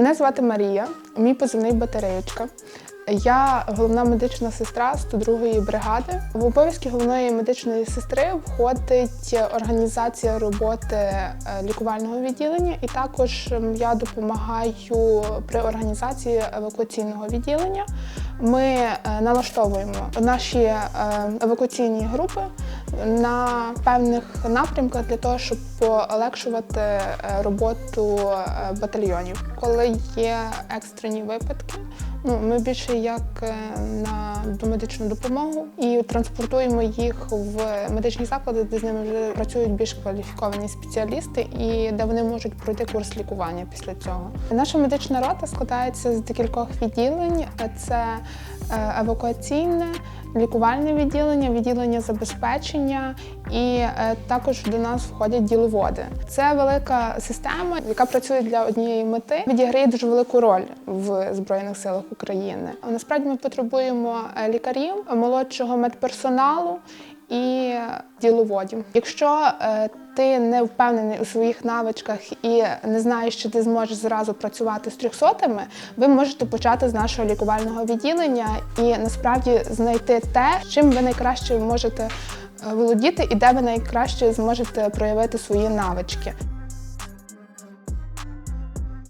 Мене звати Марія, мій позивний батареєчка. Я головна медична сестра 102-ї бригади. В обов'язки головної медичної сестри входить організація роботи е, лікувального відділення, і також я допомагаю при організації евакуаційного відділення. Ми е, налаштовуємо наші е, евакуаційні групи на певних напрямках для того, щоб полегшувати е, роботу е, батальйонів. Коли є екстрені випадки, ну ми більше як е, на домедичну допомогу і транспортуємо їх в медичні заклади, де з ними вже працюють більш кваліфіковані спеціалісти, і де вони можуть пройти курс лікування після цього. Наша медична рота складається з декількох відділень: це евакуаційне, лікувальне відділення, відділення забезпечення, і е, також до нас входять діловоди. Це велика система, яка працює для однієї мети, відіграє дуже велику роль в збройних силах України. Насправді ми потребуємо е, лікарів, молодшого медперсоналу. Діловодів. Якщо е, ти не впевнений у своїх навичках і не знаєш, чи ти зможеш зразу працювати з трьохсотами, ви можете почати з нашого лікувального відділення і насправді знайти те, чим ви найкраще можете е, володіти, і де ви найкраще зможете проявити свої навички.